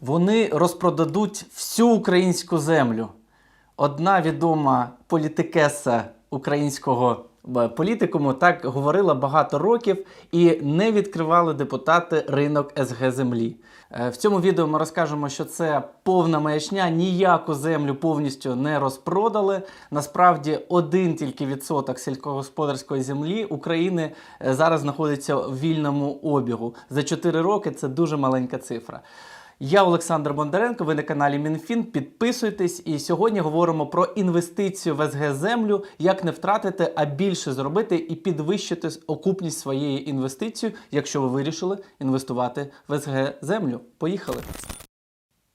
Вони розпродадуть всю українську землю. Одна відома політикеса українського е, політикуму так говорила багато років і не відкривали депутати ринок СГ землі. Е, В цьому відео ми розкажемо, що це повна маячня, ніяку землю повністю не розпродали. Насправді, один тільки відсоток сільськогосподарської землі України е, зараз знаходиться в вільному обігу. За 4 роки це дуже маленька цифра. Я Олександр Бондаренко, ви на каналі МінФін. Підписуйтесь. І сьогодні говоримо про інвестицію в СГ землю, як не втратити, а більше зробити і підвищити окупність своєї інвестиції, якщо ви вирішили інвестувати в СГ землю. Поїхали!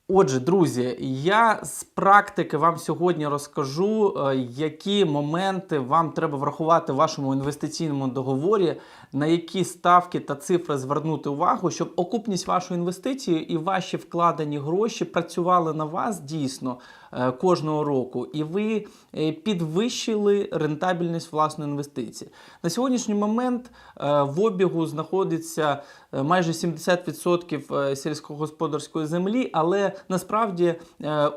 Отже, друзі, я з практики вам сьогодні розкажу, е, які моменти вам треба врахувати в вашому інвестиційному договорі, на які ставки та цифри звернути увагу, щоб окупність вашої інвестиції і ваші вкладені гроші працювали на вас дійсно е, кожного року, і ви е, підвищили рентабельність власної інвестиції. На сьогоднішній момент е, в обігу знаходиться майже 70% е, сільськогосподарської землі, але насправді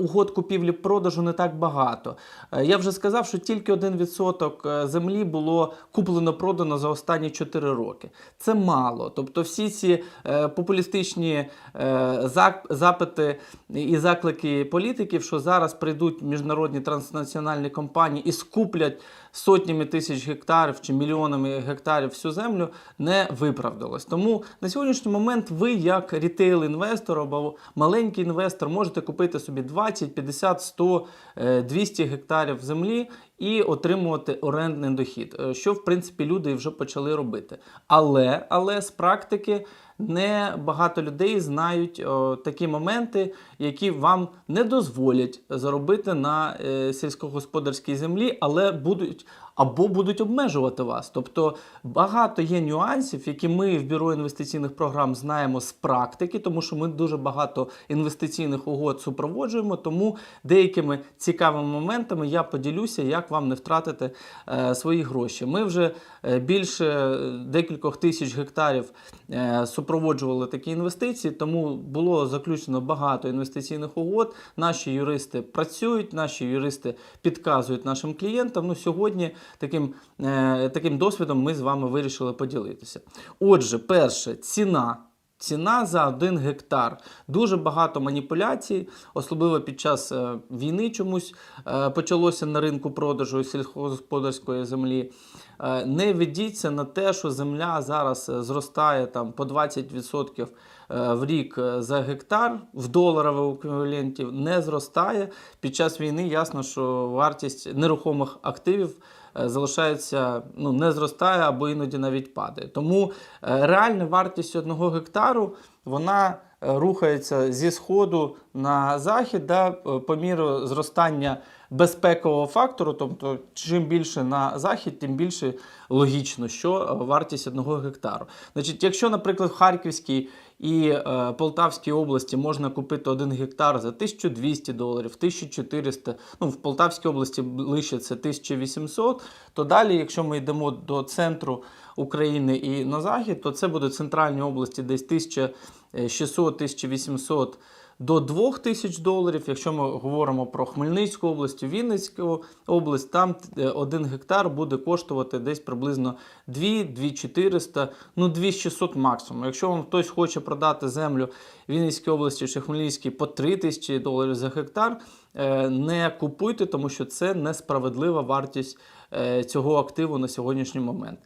угод купівлі-продажу не так багато. Я вже сказав, що тільки 1% е, землі було куплено-продано за останні 4 роки. Це мало. Тобто всі ці е, популістичні е, запити і заклики політиків, що зараз прийдуть міжнародні транснаціональні компанії і скуплять сотнями тисяч гектарів чи мільйонами гектарів всю землю, не виправдалось. Тому на сьогоднішній момент ви, як рітейл-інвестор або маленький інвестор, можете купити собі 20, 50, 100, е, 200 гектарів землі і отримувати орендний дохід, е, що в принципі люди вже почали робити. Але, але з практики не багато людей знають о, такі моменти, які вам не дозволять заробити на е, сільськогосподарській землі, але будуть або будуть обмежувати вас. Тобто багато є нюансів, які ми в бюро інвестиційних програм знаємо з практики, тому що ми дуже багато інвестиційних угод супроводжуємо. Тому деякими цікавими моментами я поділюся, як вам не втратити е, свої гроші. Ми вже е, більше е, декількох тисяч гектарів е, супроводжували такі інвестиції, тому було заключено багато інвестиційних угод. Наші юристи працюють, наші юристи підказують нашим клієнтам. Ну сьогодні таким, е, таким досвідом ми з вами вирішили поділитися. Отже, перше, ціна. Ціна за один гектар. Дуже багато маніпуляцій, особливо під час е, війни чомусь е, почалося на ринку продажу сільськогосподарської землі. Е, не ведіться на те, що земля зараз зростає там по 20% е, в рік за гектар в доларовому еквіваленті не зростає. Під час війни ясно, що вартість нерухомих активів залишається, ну, не зростає або іноді навіть падає. Тому е, реальна вартість одного гектару вона е, рухається зі сходу на захід да, е, по міру зростання безпекового фактору. Тобто, чим більше на захід, тим більше логічно, що е, вартість одного гектару. Значить, якщо, наприклад, в Харківській і е, Полтавській області можна купити один гектар за 1200 доларів, 1400, ну в Полтавській області ближче це 1800, то далі, якщо ми йдемо до центру України і на захід, то це буде центральні області десь 1600-1800 до 2000 доларів. Якщо ми говоримо про Хмельницьку область, Вінницьку область, там е, один гектар буде коштувати десь приблизно 2-2400, ну 2600 максимум. Якщо вам хтось хоче продати землю в Вінницькій області чи Хмельницькій по 3000 доларів за гектар, е, не купуйте, тому що це несправедлива вартість е, цього активу на сьогоднішній момент.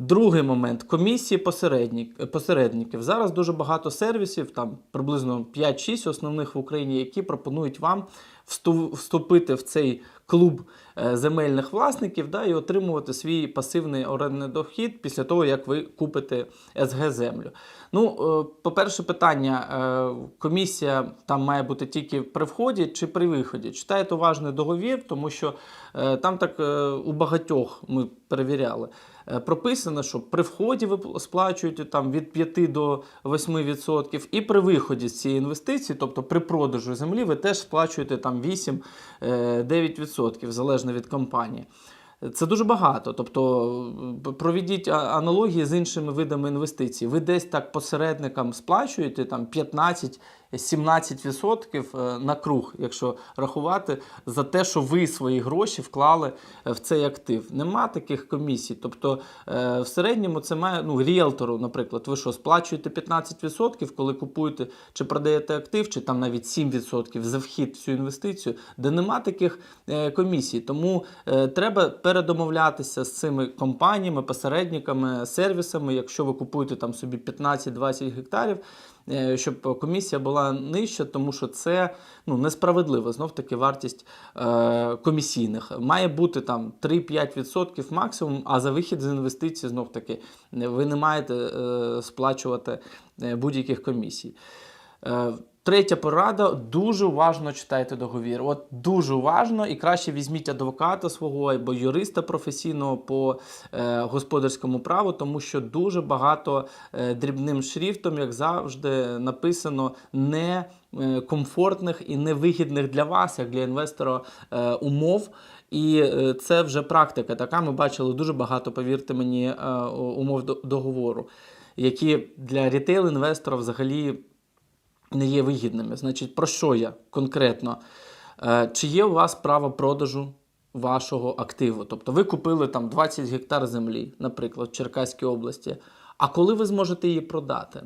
Другий момент комісії посередників. Зараз дуже багато сервісів, там приблизно 5-6 основних в Україні, які пропонують вам вступити в цей клуб е, земельних власників да, і отримувати свій пасивний орендний дохід після того, як ви купите СГ землю. Ну, е, по-перше, питання: е, комісія там має бути тільки при вході чи при виході. Читайте уважний договір, тому що там так у багатьох ми перевіряли. Е, Прописано, що при вході ви сплачуєте там від 5 до 8%, і при виході з цієї інвестиції, тобто при продажу землі, ви теж сплачуєте там 8-9%, залежно від компанії. Це дуже багато. Тобто е, проведіть аналогії з іншими видами інвестицій. Ви десь так посередникам сплачуєте там 15 17% е, на круг, якщо рахувати, за те, що ви свої гроші вклали е, в цей актив. Нема таких комісій. Тобто е, в середньому це має ну, ріелтору, наприклад, ви що, сплачуєте 15%, коли купуєте чи продаєте актив, чи там навіть 7% за вхід в цю інвестицію, де нема таких комісій. Тому треба передомовлятися з цими компаніями, посередниками, сервісами, якщо ви купуєте там собі 15-20 гектарів. Е, Щоб комісія була нижча, тому що це ну, несправедливо. Знов таки вартість е, комісійних має бути там 3-5% максимум, а за вихід з інвестицій знов таки ви не маєте е, сплачувати е, будь-яких комісій. Е, Третя порада: дуже уважно читайте договір. От дуже уважно і краще візьміть адвоката свого або юриста професійного по е, господарському праву, тому що дуже багато е, дрібним шрифтом, як завжди, написано не е, комфортних і невигідних для вас, як для інвестора, е, умов. І е, це вже практика така. Ми бачили дуже багато, повірте мені, умов договору, які для рітейл-інвестора взагалі не є вигідними. Значить, про що я конкретно? Е, Чи є у вас право продажу вашого активу? Тобто ви купили там 20 гектар землі, наприклад, в Черкаській області. А коли ви зможете її продати?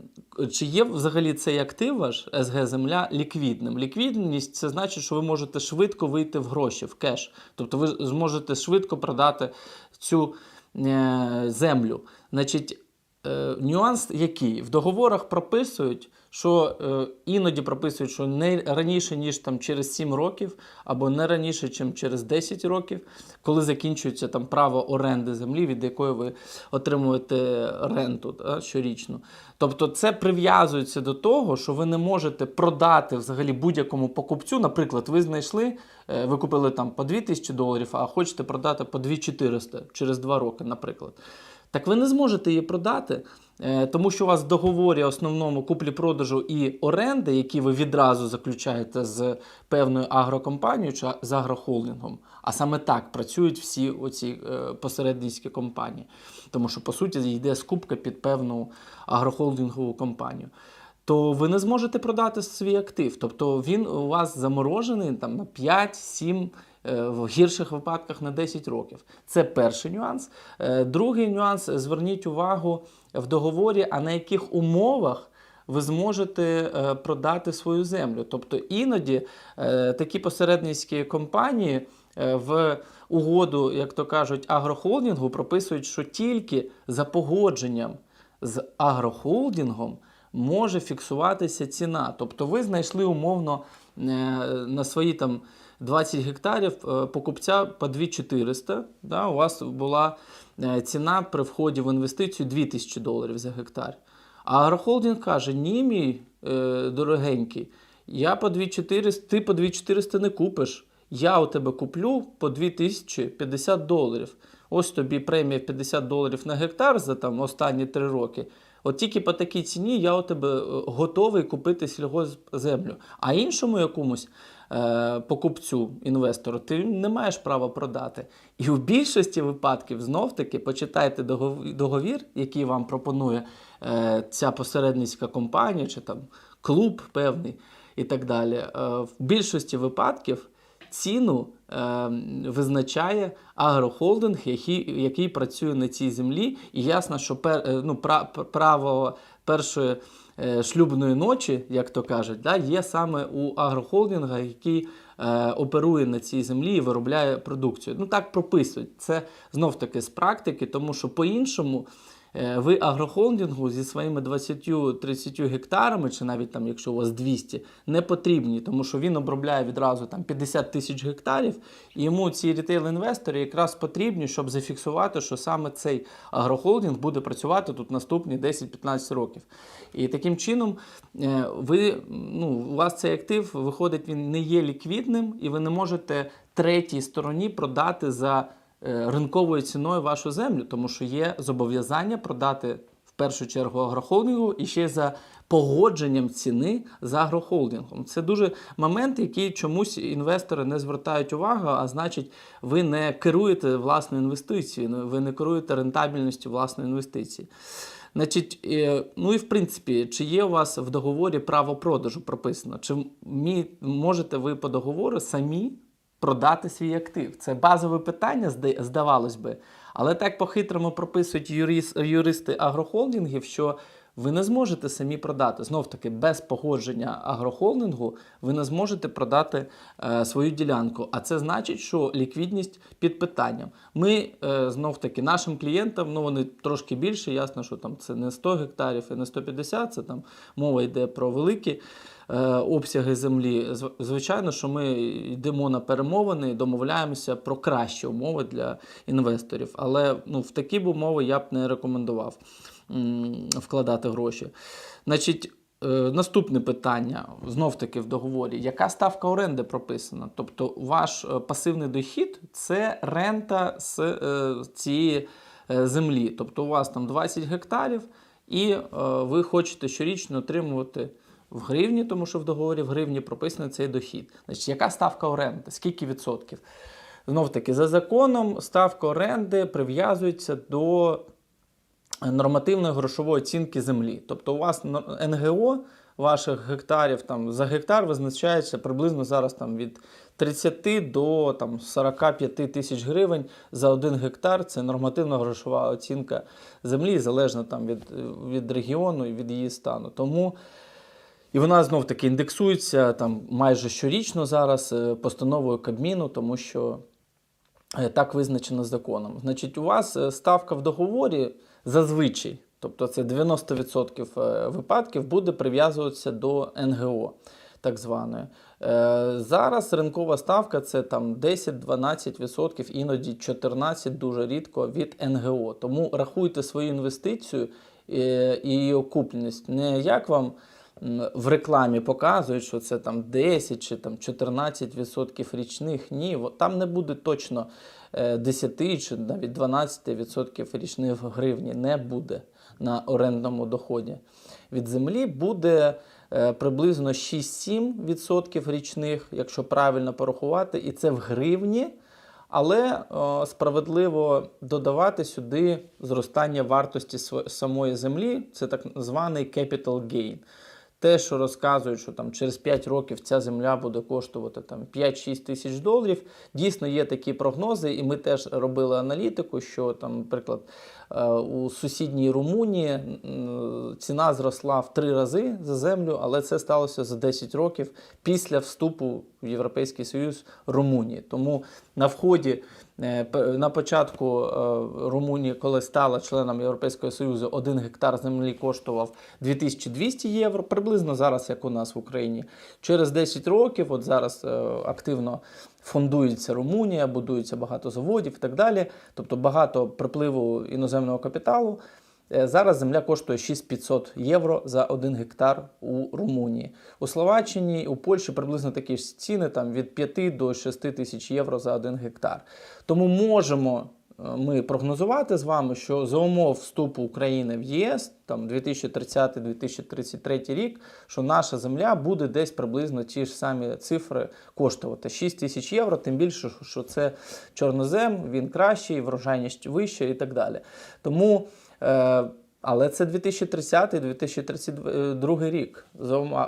Чи є взагалі цей актив ваш СГ земля ліквідним? Ліквідність це значить, що ви можете швидко вийти в гроші, в кеш. Тобто ви зможете швидко продати цю е, землю. Значить, Е, нюанс який? В договорах прописують, що е, іноді прописують, що не раніше, ніж там через 7 років, або не раніше, ніж через 10 років, коли закінчується там право оренди землі, від якої ви отримуєте ренту да, щорічну. Тобто це прив'язується до того, що ви не можете продати взагалі будь-якому покупцю. Наприклад, ви знайшли, е, ви купили там по 2000 доларів, а хочете продати по 2400 через 2 роки, наприклад. Так ви не зможете її продати, е, тому що у вас в договорі основному куплі-продажу і оренди, які ви відразу заключаєте з певною агрокомпанією чи з агрохолдингом. А саме так працюють всі оці е, посередницькі компанії. Тому що, по суті, йде скупка під певну агрохолдингову компанію. То ви не зможете продати свій актив. Тобто він у вас заморожений там, на 5-7 е, в гірших випадках на 10 років. Це перший нюанс. Е, Другий нюанс: зверніть увагу в договорі, а на яких умовах. Ви зможете е, продати свою землю. Тобто іноді е, такі посередницькі компанії е, в угоду, як то кажуть, агрохолдингу прописують, що тільки за погодженням з агрохолдингом може фіксуватися ціна. Тобто ви знайшли умовно е, на свої там 20 гектарів е, покупця по 2400. Да, у вас була е, ціна при вході в інвестицію 2000 доларів за гектар. А агрохолдинг каже: ні, мій е, дорогенький, я по 2400, ти по 2400 не купиш. Я у тебе куплю по 2050 доларів. Ось тобі премія 50 доларів на гектар за там останні 3 роки. От тільки по такій ціні я у тебе готовий купити сільгоспземлю. А іншому якомусь е, покупцю, інвестору, ти не маєш права продати. І в більшості випадків знов-таки почитайте догов- договір, який вам пропонує е, ця посередницька компанія чи там клуб певний і так далі. Е, в більшості випадків ціну визначає агрохолдинг, який, який працює на цій землі. І ясно, що пер, ну, пра, право першої шлюбної ночі, як то кажуть, да, є саме у агрохолдинга, який е, оперує на цій землі і виробляє продукцію. Ну так прописують. Це знов таки з практики, тому що по-іншому. Е, Ви агрохолдингу зі своїми 20-30 гектарами, чи навіть там, якщо у вас 200, не потрібні, тому що він обробляє відразу там 50 тисяч гектарів, і йому ці рітейл-інвестори якраз потрібні, щоб зафіксувати, що саме цей агрохолдинг буде працювати тут наступні 10-15 років. І таким чином е, ви, ну, у вас цей актив виходить, він не є ліквідним, і ви не можете третій стороні продати за ринковою ціною вашу землю, тому що є зобов'язання продати в першу чергу агрохолдингу і ще за погодженням ціни з агрохолдингом. Це дуже момент, який чомусь інвестори не звертають увагу, а значить, ви не керуєте власною інвестицією, ви не керуєте рентабельністю власної інвестиції. Значить, е, ну і в принципі, чи є у вас в договорі право продажу прописано? Чи можете ви по договору самі продати свій актив? Це базове питання, здавалось би. Але так по-хитрому прописують юрис, юристи агрохолдингів, що ви не зможете самі продати. Знов таки, без погодження агрохолдингу ви не зможете продати е, свою ділянку. А це значить, що ліквідність під питанням. Ми е, знов таки нашим клієнтам, ну вони трошки більше, ясно, що там це не 100 гектарів і не 150, це там мова йде про великі обсяги землі. Звичайно, що ми йдемо на перемовини і домовляємося про кращі умови для інвесторів. Але ну, в такі б умови я б не рекомендував вкладати гроші. Значить, е, наступне питання знов таки в договорі: яка ставка оренди прописана? Тобто, ваш е, пасивний дохід це рента з е, цієї е, землі. Тобто, у вас там 20 гектарів, і е, ви хочете щорічно отримувати. В гривні, тому що в договорі в гривні прописаний цей дохід. Значить, яка ставка оренди? Скільки відсотків? Знов таки, за законом ставка оренди прив'язується до нормативної грошової оцінки землі. Тобто у вас НГО ваших гектарів там, за гектар визначається приблизно зараз там, від 30 до там, 45 тисяч гривень за один гектар. Це нормативна грошова оцінка землі, залежно там, від, від регіону і від її стану. Тому і вона знов таки індексується там майже щорічно зараз е, постановою Кабміну, тому що е, так визначено законом. Значить, у вас е, ставка в договорі зазвичай, тобто це 90% е, випадків, буде прив'язуватися до НГО. Так званої. Зараз ринкова ставка це там 10-12%, іноді 14% дуже рідко від НГО. Тому рахуйте свою інвестицію і її окупленість не як вам в рекламі показують, що це там 10 чи там 14% річних. Ні, там не буде точно е, 10 чи навіть 12% річних гривні. Не буде на орендному доході. Від землі буде е, приблизно 6-7% річних, якщо правильно порахувати, і це в гривні. Але е, справедливо додавати сюди зростання вартості самої землі, це так званий capital gain. Те, що розказують, що там через 5 років ця земля буде коштувати там 5-6 тисяч доларів. Дійсно є такі прогнози, і ми теж робили аналітику, що там, наприклад, е, у сусідній Румунії ціна зросла в 3 рази за землю, але це сталося за 10 років після вступу в Європейський Союз Румунії. Тому на вході на початку Румунія, Румунії, коли стала членом Європейського Союзу, один гектар землі коштував 2200 євро, приблизно зараз, як у нас в Україні. Через 10 років, от зараз е, активно фондується Румунія, будується багато заводів і так далі. Тобто багато припливу іноземного капіталу. Е, Зараз земля коштує 6500 євро за один гектар у Румунії. У Словаччині, у Польщі приблизно такі ж ціни там від 5 до 6 тисяч євро за один гектар. Тому можемо е, ми прогнозувати з вами, що за умов вступу України в ЄС, там 2030-2033 рік, що наша земля буде десь приблизно ті ж самі цифри коштувати 6 тисяч євро, тим більше, що це чорнозем, він кращий, врожайність вища і так далі. Тому але це 2030-2032 рік.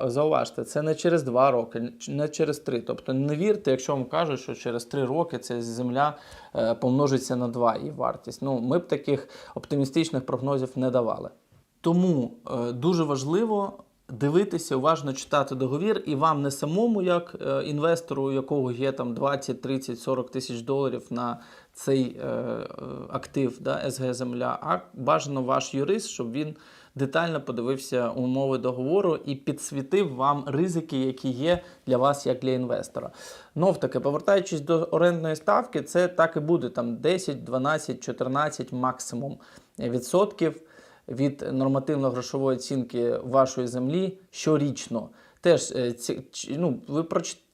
Зауважте, це не через 2 роки, не через 3. Тобто не вірте, якщо вам кажуть, що через 3 роки ця земля е, помножиться на 2 і вартість. Ну, ми б таких оптимістичних прогнозів не давали. Тому е, дуже важливо дивитися, уважно читати договір, і вам не самому, як е, інвестору, у якого є там 20, 30, 40 тисяч доларів на цей е, е, актив да, СГ Земля, а бажано ваш юрист, щоб він детально подивився умови договору і підсвітив вам ризики, які є для вас як для інвестора. Знов таки, повертаючись до орендної ставки, це так і буде там 10, 12, 14 максимум відсотків від нормативно-грошової оцінки вашої землі щорічно. Теж е, ну, ви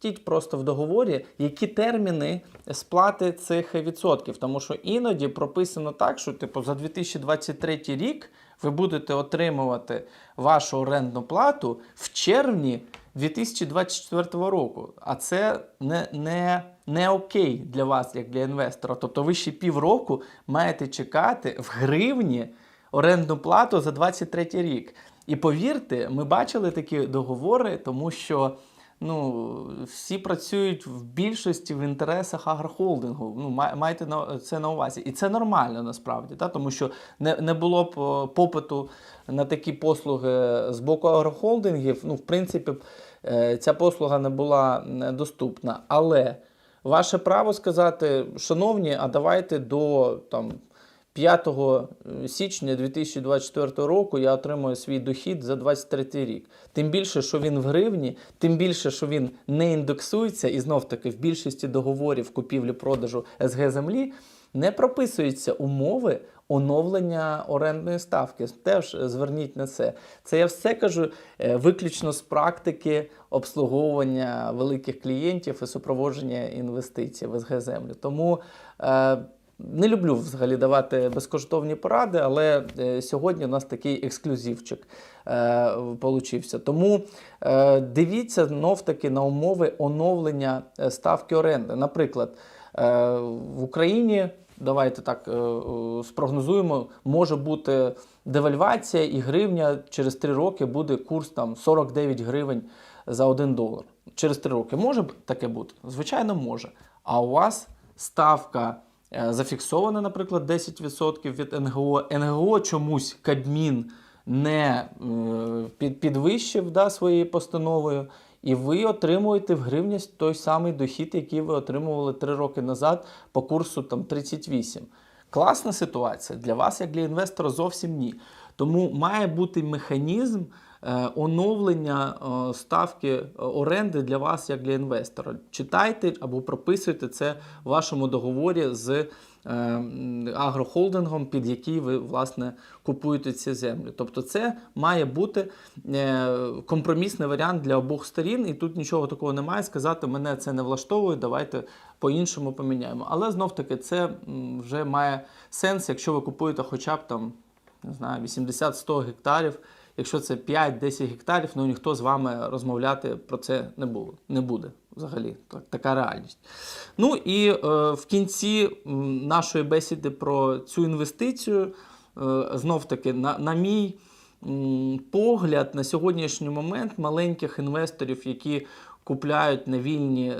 прочтіть просто в договорі, які терміни сплати цих відсотків. Тому що іноді прописано так, що типу, за 2023 рік ви будете отримувати вашу орендну плату в червні 2024 року. А це не, не, не окей для вас, як для інвестора. Тобто ви ще півроку маєте чекати в гривні орендну плату за 23 рік. І повірте, ми бачили такі договори, тому що ну, всі працюють в більшості в інтересах агрохолдингу. Ну, майте на це на увазі. І це нормально насправді, та? тому що не, не було б попиту на такі послуги з боку агрохолдингів. Ну, в принципі, е, ця послуга не була доступна. Але ваше право сказати, шановні, а давайте до там. 5 січня 2024 року я отримую свій дохід за 23 рік. Тим більше, що він в гривні, тим більше, що він не індексується, і знов таки в більшості договорів купівлі-продажу СГ землі не прописуються умови оновлення орендної ставки. Теж зверніть на це. Це я все кажу е, виключно з практики обслуговування великих клієнтів і супроводження інвестицій в СГ землю. Тому е, не люблю взагалі давати безкоштовні поради, але е, сьогодні у нас такий ексклюзивчик е. Тому е, дивіться знов таки на умови оновлення е, ставки оренди. Наприклад, е, в Україні. Давайте так е, спрогнозуємо, може бути девальвація і гривня через 3 роки буде курс там 49 гривень за 1 долар. Через 3 роки може таке бути? Звичайно, може. А у вас ставка е, зафіксована, наприклад, 10% від НГО. НГО чомусь Кабмін не е, підвищив да, своєю постановою, і ви отримуєте в гривні той самий дохід, який ви отримували 3 роки назад по курсу там, 38. Класна ситуація для вас, як для інвестора, зовсім ні. Тому має бути механізм оновлення е, ставки е, оренди для вас, як для інвестора. Читайте або прописуйте це в вашому договорі з е, агрохолдингом, під який ви власне купуєте ці землі. Тобто, це має бути е, компромісний варіант для обох сторін, і тут нічого такого немає. Сказати, мене це не влаштовує, давайте по-іншому поміняємо. Але знов таки це вже має сенс, якщо ви купуєте хоча б там не знаю, 80-100 гектарів. Якщо це 5-10 гектарів, ну ніхто з вами розмовляти про це не було, не буде взагалі. Так, така реальність. Ну і е, в кінці нашої бесіди про цю інвестицію, е, знов таки, на, на мій погляд, на сьогоднішній момент маленьких інвесторів, які купляють на вільні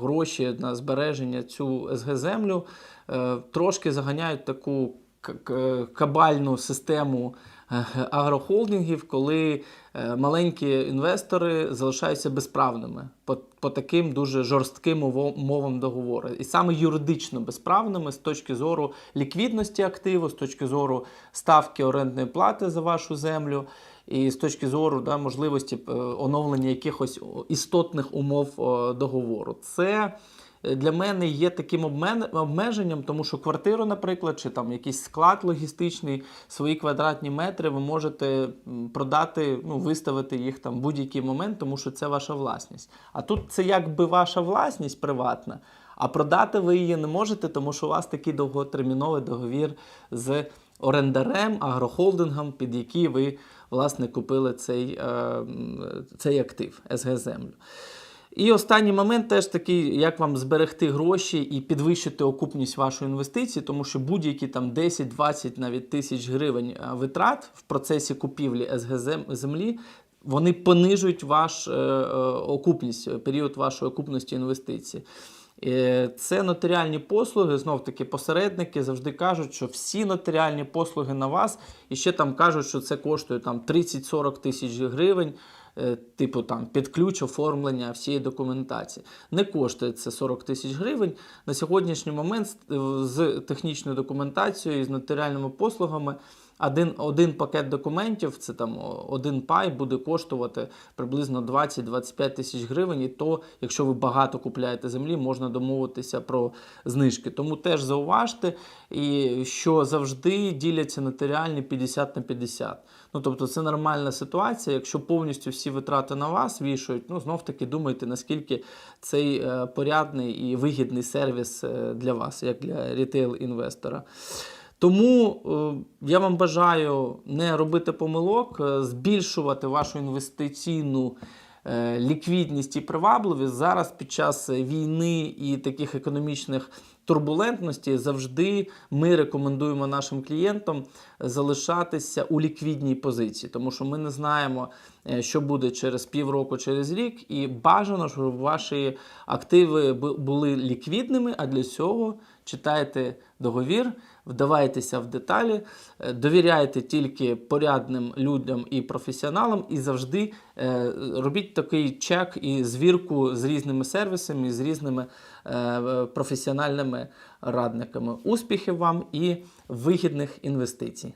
гроші на збереження цю СГ землю, е, трошки заганяють таку кабальну систему агрохолдингів, коли е, маленькі інвестори залишаються безправними по, по таким дуже жорстким умовам договору. І саме юридично безправними з точки зору ліквідності активу, з точки зору ставки орендної плати за вашу землю. І з точки зору да, можливості е, оновлення якихось істотних умов договору, це для мене є таким обмеженням, тому що квартиру, наприклад, чи там якийсь склад логістичний, свої квадратні метри, ви можете продати, ну, виставити їх там в будь-який момент, тому що це ваша власність. А тут це якби ваша власність приватна, а продати ви її не можете, тому що у вас такий довготерміновий договір з орендарем, агрохолдингом, під який ви власне купили цей, е, цей актив СГ землю. І останній момент теж такий, як вам зберегти гроші і підвищити окупність вашої інвестиції, тому що будь-які там 10-20 навіть тисяч гривень е, витрат в процесі купівлі СГ зем- землі. Вони понижують ваш е, е, окупність, е, період вашої окупності інвестицій. Це нотаріальні послуги. Знов таки посередники завжди кажуть, що всі нотаріальні послуги на вас, і ще там кажуть, що це коштує там 30-40 тисяч гривень. Е, Типу там під ключ оформлення всієї документації. Не коштує це 40 тисяч гривень. На сьогоднішній момент з- з технічною документацією і з нотаріальними послугами один, один пакет документів, це там один пай, буде коштувати приблизно 20-25 тисяч гривень. І то, якщо ви багато купляєте землі, можна домовитися про знижки. Тому теж зауважте, і що завжди діляться нотаріальні 50 на 50. Ну тобто це нормальна ситуація. Якщо повністю всі витрати на вас вішають, ну знов таки думайте, наскільки цей е, порядний і вигідний сервіс е, для вас, як для рітейл-інвестора. Тому е, я вам бажаю не робити помилок, е, збільшувати вашу інвестиційну е, ліквідність і привабливість. Зараз під час війни і таких економічних турбулентності завжди ми рекомендуємо нашим клієнтам залишатися у ліквідній позиції, тому що ми не знаємо, що буде через півроку, через рік, і бажано, щоб ваші активи були ліквідними. А для цього читайте договір, вдавайтеся в деталі, е, довіряйте тільки порядним людям і професіоналам, і завжди е, робіть такий чек і звірку з різними сервісами, з різними е, професіональними радниками. Успіхів вам і вигідних інвестицій!